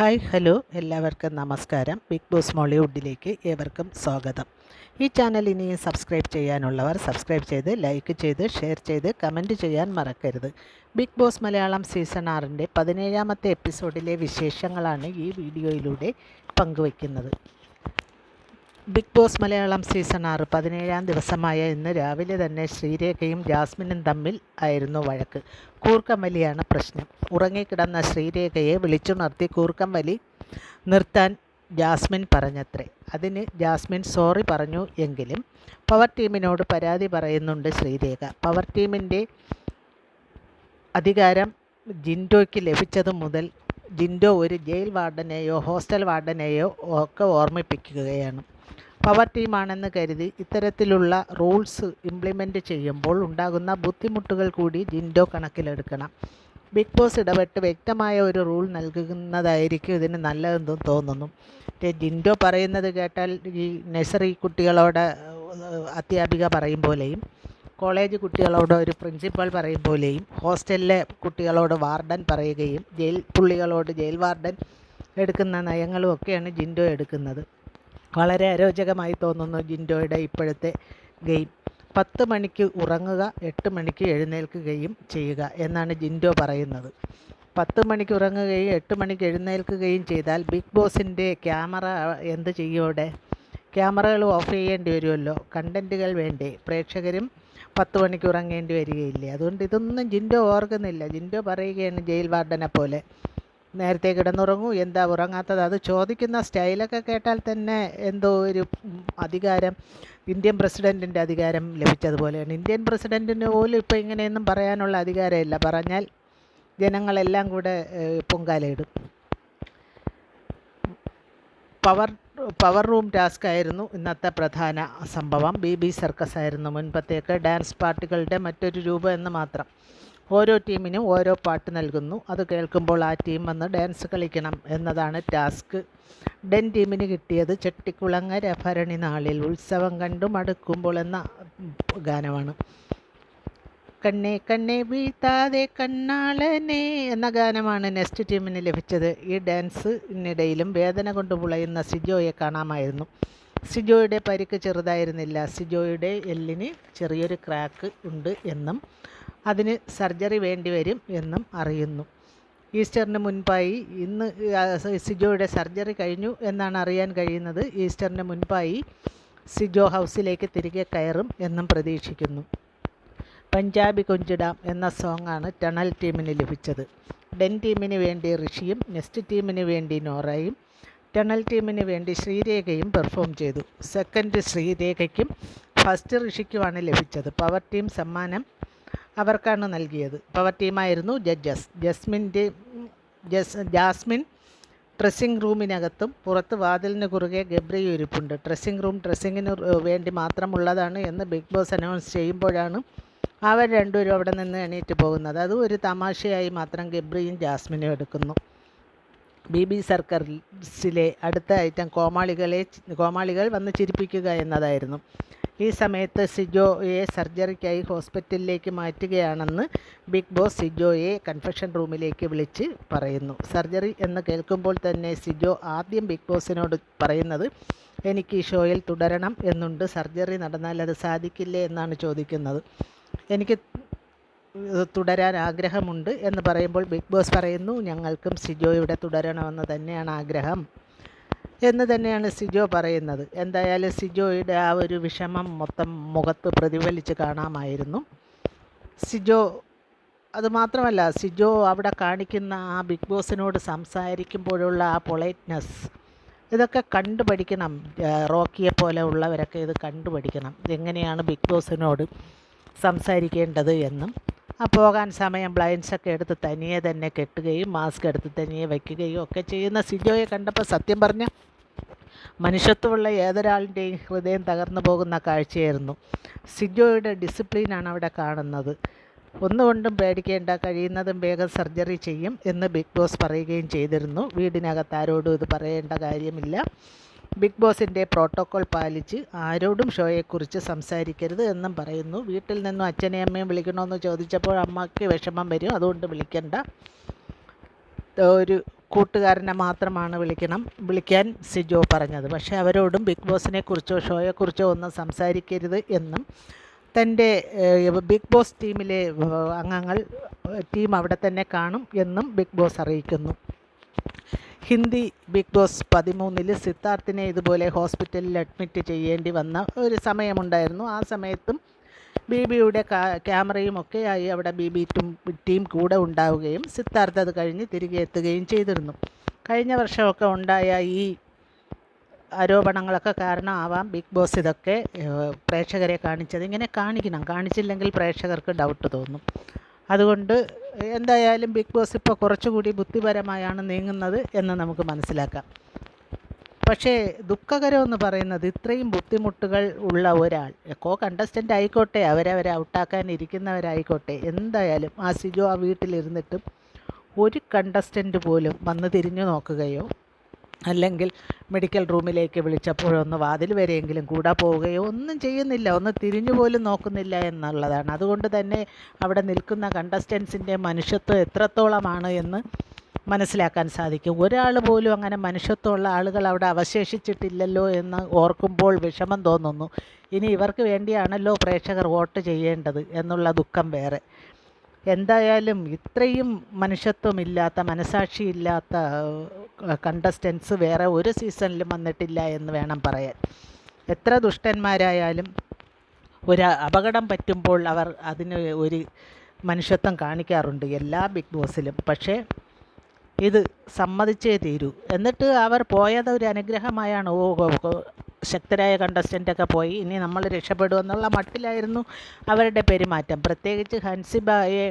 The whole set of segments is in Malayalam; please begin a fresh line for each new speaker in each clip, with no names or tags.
ഹായ് ഹലോ എല്ലാവർക്കും നമസ്കാരം. ബിഗ് ബോസ് മോളിവുഡിലേക്ക് ഏവർക്കും സ്വാഗതം. ഈ ചാനൽ ഇനിയും സബ്സ്ക്രൈബ് ചെയ്യാനുള്ളവർ സബ്സ്ക്രൈബ് ചെയ്ത് ലൈക്ക് ചെയ്ത് ഷെയർ ചെയ്ത് കമന്റ് ചെയ്യാൻ മറക്കരുത്. ബിഗ് ബോസ് മലയാളം സീസൺ ആറിന്റെ പതിനേഴാമത്തെ എപ്പിസോഡിലെ വിശേഷങ്ങളാണ് ഈ വീഡിയോയിലൂടെ പങ്കുവയ്ക്കുന്നത്. ബിഗ് ബോസ് മലയാളം സീസൺ ആറ് പതിനേഴാം ദിവസമായ ഇന്ന് രാവിലെ തന്നെ ശ്രീരേഖയും ജാസ്മിനും തമ്മിൽ ആയിരുന്നു വഴക്ക്. കൂർക്കംവലിയാണ് പ്രശ്നം. ഉറങ്ങിക്കിടന്ന ശ്രീരേഖയെ വിളിച്ചുണർത്തി കൂർക്കം വലി നിർത്താൻ ജാസ്മിൻ പറഞ്ഞത്രേ. അതിന് ജാസ്മിൻ സോറി പറഞ്ഞു എങ്കിലും പവർ ടീമിനോട് പരാതി പറയുന്നുണ്ട് ശ്രീരേഖ. പവർ ടീമിന്റെ അധികാരം ജിൻഡോയ്ക്ക് ലഭിച്ചത് മുതൽ ജിൻഡോ ഒരു ജയിൽ വാർഡനെയോ ഹോസ്റ്റൽ വാർഡനെയോ ഒക്കെ ഓർമ്മിപ്പിക്കുകയാണ്. പവർ ടീമാണെന്ന് കരുതി ഇത്തരത്തിലുള്ള റൂൾസ് ഇംപ്ലിമെന്റ് ചെയ്യുമ്പോൾ ഉണ്ടാകുന്ന ബുദ്ധിമുട്ടുകൾ കൂടി ജിൻഡോ കണക്കിലെടുക്കണം. ബിഗ് ബോസ് ഇടപെട്ട് വ്യക്തമായ ഒരു റൂൾ നൽകുന്നതായിരിക്കും ഇതിന് നല്ലതെന്ന് തോന്നുന്നു. ജിൻഡോ പറയുന്നത് കേട്ടാൽ ഈ നഴ്സറി കുട്ടികളോട് അധ്യാപിക പറയും പോലെയും കോളേജ് കുട്ടികളോട് ഒരു പ്രിൻസിപ്പൽ പറയും പോലെയും ഹോസ്റ്റലിലെ കുട്ടികളോട് വാർഡൻ പറയുകയും ജയിൽ പുള്ളികളോട് ജയിൽ വാർഡൻ എടുക്കുന്ന നയങ്ങളും ഒക്കെയാണ് ജിൻഡോ എടുക്കുന്നത്. വളരെ അരോചകമായി തോന്നുന്നു ജിൻഡോയുടെ ഇപ്പോഴത്തെ ഗെയിം. പത്ത് മണിക്ക് ഉറങ്ങുക എട്ട് മണിക്ക് എഴുന്നേൽക്കുകയും ചെയ്യുക എന്നാണ് ജിൻഡോ പറയുന്നത്. പത്ത് മണിക്ക് ഉറങ്ങുകയും എട്ട് മണിക്ക് എഴുന്നേൽക്കുകയും ചെയ്താൽ ബിഗ് ബോസിന്റെ ക്യാമറ എന്ത് ചെയ്യോടെ ക്യാമറകൾ ഓഫ് ചെയ്യേണ്ടി വരുമല്ലോ? കണ്ടന്റുകൾ വേണ്ടേ? പ്രേക്ഷകരും പത്ത് മണിക്ക് ഉറങ്ങേണ്ടി വരികയില്ലേ? അതുകൊണ്ട് ഇതൊന്നും ജിൻഡോ ഓർക്കുന്നില്ല. ജിൻഡോ പറയുകയാണ് ജയിൽ വാർഡനെ പോലെ. നേരത്തെ കിടന്നുറങ്ങൂ. എന്താ ഉറങ്ങാത്തത്? അത് ചോദിക്കുന്ന സ്റ്റൈലൊക്കെ കേട്ടാൽ തന്നെ എന്തോ ഒരു അധികാരം ഇന്ത്യൻ പ്രസിഡന്റിന്റെ അധികാരം ലഭിച്ചതുപോലെയാണ്. ഇന്ത്യൻ പ്രസിഡന്റിന് പോലും ഇപ്പോൾ ഇങ്ങനെയൊന്നും പറയാനുള്ള അധികാരമില്ല. പറഞ്ഞാൽ ജനങ്ങളെല്ലാം കൂടെ പൊങ്കാലയിടും. പവർ പവർ റൂം ടാസ്ക് ആയിരുന്നു ഇന്നത്തെ പ്രധാന സംഭവം. ബി ബി സർക്കസ് ആയിരുന്നു മുൻപത്തേക്ക്. ഡാൻസ് പാർട്ടികളുടെ മറ്റൊരു രൂപം എന്ന് മാത്രം. ഓരോ ടീമിനും ഓരോ പാട്ട് നൽകുന്നു. അത് കേൾക്കുമ്പോൾ ആ ടീം വന്ന് ഡാൻസ് കളിക്കണം എന്നതാണ് ടാസ്ക്. ഡെൻ ടീമിന് കിട്ടിയത് ചെട്ടിക്കുളങ്ങര ഭരണി നാളിൽ ഉത്സവം കണ്ടു മടുക്കുമ്പോൾ എന്ന ഗാനമാണ്. കണ്ണേ കണ്ണേ വീഴ്ത്താതെ കണ്ണാളനെ എന്ന ഗാനമാണ് നെക്സ്റ്റ് ടീമിന് ലഭിച്ചത്. ഈ ഡാൻസിനിടയിലും വേദന കൊണ്ട് പുളയുന്ന സിജോയെ കാണാമായിരുന്നു. സിജോയുടെ പരിക്ക് ചെറുതായിരുന്നില്ല. സിജോയുടെ എല്ലിന് ചെറിയൊരു ക്രാക്ക് ഉണ്ട് എന്നും അതിന് സർജറി വേണ്ടി വരും എന്നും അറിയുന്നു. ഈസ്റ്ററിന് മുൻപായി ഇന്ന് സിജോയുടെ സർജറി കഴിഞ്ഞു എന്നാണ് അറിയാൻ കഴിയുന്നത്. ഈസ്റ്ററിന് മുൻപായി സിജോ ഹൗസിലേക്ക് തിരികെ കയറും എന്നും പ്രതീക്ഷിക്കുന്നു. പഞ്ചാബി കൊഞ്ചിടാം എന്ന സോങ്ങാണ് ടണൽ ടീമിന് ലഭിച്ചത്. ഡെൻ ടീമിന് വേണ്ടി ഋഷിയും നെസ്റ്റ് ടീമിന് വേണ്ടി നോറയും ടണൽ ടീമിന് വേണ്ടി ശ്രീരേഖയും പെർഫോം ചെയ്തു. സെക്കൻഡ് ശ്രീരേഖയ്ക്കും ഫസ്റ്റ് ഋഷിക്കുമാണ് ലഭിച്ചത്. പവർ ടീം സമ്മാനം അവർക്കാണ് നൽകിയത്. Power ടീമായിരുന്നു judges. ജസ്മിന്റെ ജസ് ജാസ്മിൻ ഡ്രസ്സിംഗ് റൂമിനകത്തും പുറത്ത് വാതിലിന് കുറുകെ ഗബ്രി ഇരിപ്പുണ്ട്. ഡ്രസ്സിംഗ് റൂം ഡ്രസ്സിങ്ങിന് വേണ്ടി മാത്രമുള്ളതാണ് എന്ന് ബിഗ് ബോസ് അനൗൺസ് ചെയ്യുമ്പോഴാണ് അവർ രണ്ടുപേരും അവിടെ നിന്ന് എണീറ്റ് പോകുന്നത്. അതും ഒരു തമാശയായി മാത്രം ഗബ്രിയും ജാസ്മിനും എടുക്കുന്നു. ബി ബി സർക്കസിലെ അടുത്ത ഐറ്റം കോമാളികളെ കോമാളികൾ വന്ന് ചിരിപ്പിക്കുക എന്നതായിരുന്നു. ഈ സമയത്ത് സിജോയെ സർജറിക്കായി ഹോസ്പിറ്റലിലേക്ക് മാറ്റുകയാണെന്ന് ബിഗ് ബോസ് സിജോയെ കൺഫെഷൻ റൂമിലേക്ക് വിളിച്ച് പറയുന്നു. സർജറി എന്ന് കേൾക്കുമ്പോൾ തന്നെ സിജോ ആദ്യം ബിഗ് ബോസിനോട് പറയുന്നത് എനിക്ക് ഈ ഷോയിൽ തുടരണം എന്നുണ്ട്. സർജറി നടന്നാൽ അത് സാധിക്കില്ലേ? എന്നാണ് ചോദിക്കുന്നത്. എനിക്ക് തുടരാൻ ആഗ്രഹമുണ്ട് എന്ന് പറയുമ്പോൾ ബിഗ് ബോസ് പറയുന്നു ഞങ്ങൾക്കും സിജോയുടെ തുടരണമെന്ന് തന്നെയാണ് ആഗ്രഹം. എന്ന് തന്നെയാണ് സിജോ പറയുന്നത്. എന്തായാലും സിജോയുടെ ആ ഒരു വിഷമം മൊത്തം മുഖത്ത് പ്രതിഫലിച്ച് കാണാമായിരുന്നു. സിജോ അതുമാത്രമല്ല സിജോ അവിടെ കാണിക്കുന്ന ആ ബിഗ് ബോസിനോട് സംസാരിക്കുമ്പോഴുള്ള ആ പൊളൈറ്റ്നെസ് ഇതൊക്കെ കണ്ടുപഠിക്കണം. റോക്കിയെ പോലെ ഉള്ളവരൊക്കെ ഇത് കണ്ടുപഠിക്കണം. എങ്ങനെയാണ് ബിഗ് ബോസിനോട് സംസാരിക്കേണ്ടത് എന്നും. ആ പോകാൻ സമയം ബ്ലൈൻസൊക്കെ എടുത്ത് തനിയെ തന്നെ കെട്ടുകയും മാസ്ക് എടുത്ത് തനിയെ വയ്ക്കുകയും ഒക്കെ ചെയ്യുന്ന സിജോയെ കണ്ടപ്പോൾ സത്യം പറഞ്ഞ മനുഷ്യത്വമുള്ള ഏതൊരാളിന്റെയും ഹൃദയം തകർന്നു പോകുന്ന കാഴ്ചയായിരുന്നു. സിജോയുടെ ഡിസിപ്ലിനാണ് അവിടെ കാണുന്നത്. ഒന്നുകൊണ്ടും പേടിക്കേണ്ട കഴിയുന്നതും വേഗം സർജറി ചെയ്യും എന്ന് ബിഗ് ബോസ് പറയുകയും ചെയ്തിരുന്നു. വീടിനകത്ത് ആരോടും ഇത് പറയേണ്ട കാര്യമില്ല. ബിഗ് ബോസിന്റെ പ്രോട്ടോക്കോൾ പാലിച്ച് ആരോടും ഷോയെക്കുറിച്ച് സംസാരിക്കരുത് എന്നും പറയുന്നു. വീട്ടിൽ നിന്നും അച്ഛനെയും അമ്മയും വിളിക്കണമെന്ന് ചോദിച്ചപ്പോൾ അമ്മയ്ക്ക് വിഷമം വരും. അതുകൊണ്ട് വിളിക്കണ്ട. ഒരു കൂട്ടുകാരനെ മാത്രമാണ് വിളിക്കണം. വിളിക്കാൻ സിജോ പറഞ്ഞത്. പക്ഷേ അവരോടും ബിഗ് ബോസിനെ കുറിച്ചോ ഷോയെക്കുറിച്ചോ ഒന്നും സംസാരിക്കരുത് എന്നും തന്റെ ബിഗ് ബോസ് ടീമിലെ അംഗങ്ങൾ ടീം അവിടെ തന്നെ കാണും എന്നും ബിഗ് ബോസ് അറിയിക്കുന്നു. ഹിന്ദി ബിഗ് ബോസ് പതിമൂന്നിൽ സിദ്ധാർത്ഥിനെ ഇതുപോലെ ഹോസ്പിറ്റലിൽ അഡ്മിറ്റ് ചെയ്യേണ്ടി വന്ന ഒരു സമയമുണ്ടായിരുന്നു. ആ സമയത്തും ബി ബിയുടെ ക്യാമറയും ഒക്കെയായി അവിടെ ബി ബി ടീം കൂടെ ഉണ്ടാവുകയും സിദ്ധാർത്ഥ അത് കഴിഞ്ഞ് തിരികെ എത്തുകയും ചെയ്തിരുന്നു. കഴിഞ്ഞ വർഷമൊക്കെ ഉണ്ടായ ഈ ആരോപണങ്ങളൊക്കെ കാരണമാവാം ബിഗ് ബോസ് ഇതൊക്കെ പ്രേക്ഷകരെ കാണിച്ചത്. ഇങ്ങനെ കാണിക്കണം. കാണിച്ചില്ലെങ്കിൽ പ്രേക്ഷകർക്ക് ഡൗട്ട് തോന്നും. അതുകൊണ്ട് എന്തായാലും ബിഗ് ബോസ് ഇപ്പോൾ കുറച്ചുകൂടി ബുദ്ധിപരമായാണ് നീങ്ങുന്നത് എന്ന് നമുക്ക് മനസ്സിലാക്കാം. പക്ഷേ ദുഃഖകരമെന്ന് പറയുന്നത് ഇത്രയും ബുദ്ധിമുട്ടുകൾ ഉള്ള ഒരാൾ. എക്കോ കണ്ടസ്റ്റന്റ് ആയിക്കോട്ടെ അവരവരെ ഔട്ടാക്കാൻ ഇരിക്കുന്നവരായിക്കോട്ടെ എന്തായാലും ആ സിജോ ആ വീട്ടിലിരുന്നിട്ടും ഒരു കണ്ടസ്റ്റന്റ് പോലും വന്ന് തിരിഞ്ഞു നോക്കുകയോ അല്ലെങ്കിൽ മെഡിക്കൽ റൂമിലേക്ക് വിളിച്ചപ്പോഴൊന്ന് വാതിൽ വരെയെങ്കിലും കൂടാ പോവുകയോ ഒന്നും ചെയ്യുന്നില്ല. ഒന്ന് തിരിഞ്ഞു പോലും നോക്കുന്നില്ല എന്നുള്ളതാണ്. അതുകൊണ്ട് തന്നെ അവിടെ നിൽക്കുന്ന കണ്ടസ്റ്റൻസിന്റെ മനുഷ്യത്വം എത്രത്തോളമാണ് എന്ന് മനസ്സിലാക്കാൻ സാധിക്കും. ഒരാൾ പോലും അങ്ങനെ മനുഷ്യത്വമുള്ള ആളുകൾ അവിടെ അവശേഷിച്ചിട്ടില്ലല്ലോ എന്ന് ഓർക്കുമ്പോൾ വിഷമം തോന്നുന്നു. ഇനി ഇവർക്ക് വേണ്ടിയാണല്ലോ പ്രേക്ഷകർ വോട്ട് ചെയ്യേണ്ടത് എന്നുള്ള ദുഃഖം വേറെ. എന്തായാലും ഇത്രയും മനുഷ്യത്വമില്ലാത്ത മനസാക്ഷിയില്ലാത്ത കണ്ടസ്റ്റൻസ് വേറെ ഒരു സീസണിലും വന്നിട്ടില്ല എന്ന് വേണം പറയാൻ. എത്ര ദുഷ്ടന്മാരായാലും ഒരു അപകടം പറ്റുമ്പോൾ അവർ അതിന് ഒരു മനുഷ്യത്വം കാണിക്കാറുണ്ട് എല്ലാ ബിഗ് ബോസിലും. പക്ഷേ ഇത് സമ്മതിച്ചേ തീരൂ. എന്നിട്ട് അവർ പോയത് ഒരു അനുഗ്രഹമായാണ്. ഓ ശക്തരായ കണ്ടസ്റ്റന്റൊക്കെ പോയി. ഇനി നമ്മൾ രക്ഷപ്പെടുമെന്നുള്ള മട്ടിലായിരുന്നു അവരുടെ പെരുമാറ്റം. പ്രത്യേകിച്ച് ഹൻസിബയെ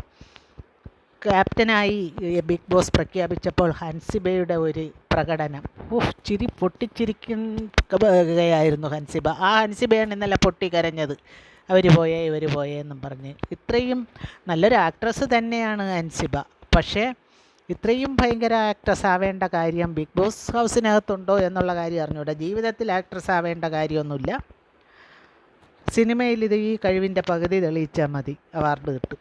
ക്യാപ്റ്റനായി ബിഗ് ബോസ് പ്രഖ്യാപിച്ചപ്പോൾ ഹൻസിബയുടെ ഒരു പ്രകടനം. ഓഹ് ചിരി പൊട്ടിച്ചിരിക്കുകയായിരുന്നു ഹൻസിബ. ആ ഹൻസിബയാണ് ഇന്നലെ പൊട്ടിക്കരഞ്ഞത്. അവർ പോയേ ഇവർ പോയേ എന്നും പറഞ്ഞ്. ഇത്രയും നല്ലൊരു ആക്ട്രസ് തന്നെയാണ് ഹൻസിബ. പക്ഷേ ഇത്രയും ഭയങ്കര ആക്ട്രസ് ആവേണ്ട കാര്യം ബിഗ് ബോസ് ഹൗസിനകത്തുണ്ടോ എന്നുള്ള കാര്യം അറിഞ്ഞൂടാ. ജീവിതത്തിൽ ആക്ട്രസ് ആവേണ്ട കാര്യമൊന്നുമില്ല. സിനിമയിൽ ഇത് ഈ കഴിവിന്റെ പകുതി തെളിയിച്ചാൽ മതി. അവാർഡ് കിട്ടും.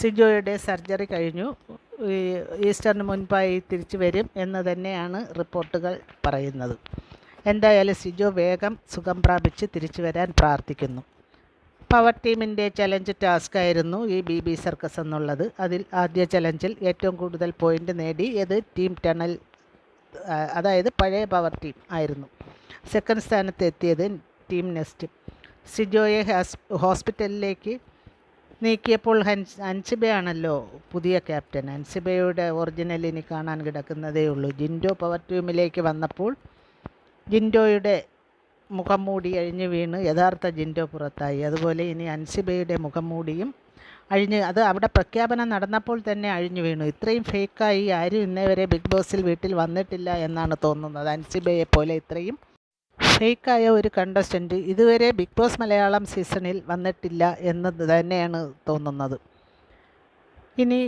സിജോയുടെ സർജറി കഴിഞ്ഞു. ഈസ്റ്ററിന് മുൻപായി തിരിച്ചു വരും എന്ന് തന്നെയാണ് റിപ്പോർട്ടുകൾ പറയുന്നത്. എന്തായാലും സിജോ വേഗം സുഖം പ്രാപിച്ച് തിരിച്ചു വരാൻ പ്രാർത്ഥിക്കുന്നു. പവർ ടീമിന്റെ ചലഞ്ച് ടാസ്ക് ആയിരുന്നു ഈ ബി ബി സർക്കസ് എന്നുള്ളത്. അതിൽ ആദ്യ ചലഞ്ചിൽ ഏറ്റവും കൂടുതൽ പോയിന്റ് നേടി. ഏത് ടീം ടണൽ അതായത് പഴയ പവർ ടീം ആയിരുന്നു. സെക്കൻഡ് സ്ഥാനത്ത് എത്തിയത് ടീം നെസ്റ്റ്. സിജോയെ ഹാസ് ഹോസ്പിറ്റലിലേക്ക് നീക്കിയപ്പോൾ ഹൻസ് അൻസിബയാണല്ലോ പുതിയ ക്യാപ്റ്റൻ. അൻസിബയുടെ ഒറിജിനൽ ഇനി കാണാൻ കിടക്കുന്നതേ ഉള്ളൂ ജിൻഡോ പവർ ടീമിലേക്ക് വന്നപ്പോൾ ജിൻഡോയുടെ മുഖം മൂടി അഴിഞ്ഞു വീണ് യഥാർത്ഥ ജിൻഡോ പുറത്തായി. അതുപോലെ ഇനി അൻസിബയുടെ മുഖം മൂടിയും അഴിഞ്ഞ് അത് അവിടെ പ്രഖ്യാപനം നടന്നപ്പോൾ തന്നെ അഴിഞ്ഞു വീണു. ഇത്രയും ഫേക്കായി ആരും ഇന്നേവരെ ബിഗ് ബോസിൽ വീട്ടിൽ വന്നിട്ടില്ല എന്നാണ് തോന്നുന്നത്. അൻസിബയെ പോലെ ഇത്രയും ഫേക്കായ ഒരു കണ്ടസ്റ്റന്റ് ഇതുവരെ ബിഗ് ബോസ് മലയാളം സീസണിൽ വന്നിട്ടില്ല എന്ന് തന്നെയാണ് തോന്നുന്നത്. ഇനി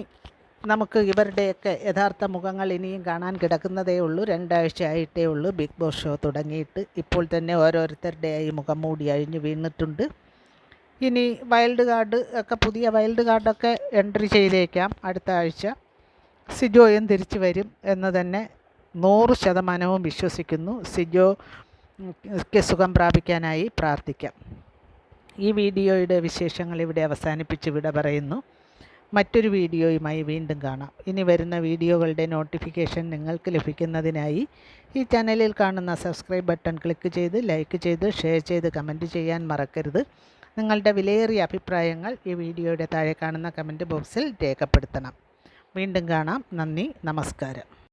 നമുക്ക് ഇവരുടെയൊക്കെ യഥാർത്ഥ മുഖങ്ങൾ ഇനിയും കാണാൻ കിടക്കുന്നതേ ഉള്ളൂ. രണ്ടാഴ്ച ആയിട്ടേ ഉള്ളൂ. ബിഗ് ബോസ് ഷോ തുടങ്ങിയിട്ട് ഇപ്പോൾ തന്നെ ഓരോരുത്തരുടെയായി മുഖം മൂടി അഴിഞ്ഞു വീണിട്ടുണ്ട്. ഇനി വൈൽഡ് കാർഡ് ഒക്കെ പുതിയ വൈൽഡ് കാർഡൊക്കെ എൻട്രി ചെയ്തേക്കാം അടുത്ത ആഴ്ച. സിജോയും തിരിച്ചു വരും എന്ന് തന്നെ നൂറ് ശതമാനവും വിശ്വസിക്കുന്നു. സിജോ ക്ക് സുഖം പ്രാപിക്കാനായി പ്രാർത്ഥിക്കാം. ഈ വീഡിയോയുടെ വിശേഷങ്ങൾ ഇവിടെ അവസാനിപ്പിച്ച് വിട പറയുന്നു. മറ്റൊരു വീഡിയോയുമായി വീണ്ടും കാണാം. ഇനി വരുന്ന വീഡിയോകളുടെ നോട്ടിഫിക്കേഷൻ നിങ്ങൾക്ക് ലഭിക്കുന്നതിനായി ഈ ചാനലിൽ കാണുന്ന സബ്സ്ക്രൈബ് ബട്ടൺ ക്ലിക്ക് ചെയ്ത് ലൈക്ക് ചെയ്ത് ഷെയർ ചെയ്ത് കമന്റ് ചെയ്യാൻ മറക്കരുത്. നിങ്ങളുടെ വിലയേറിയ അഭിപ്രായങ്ങൾ ഈ വീഡിയോയുടെ താഴെ കാണുന്ന കമന്റ് ബോക്സിൽ രേഖപ്പെടുത്തണം. വീണ്ടും കാണാം. നന്ദി. നമസ്കാരം.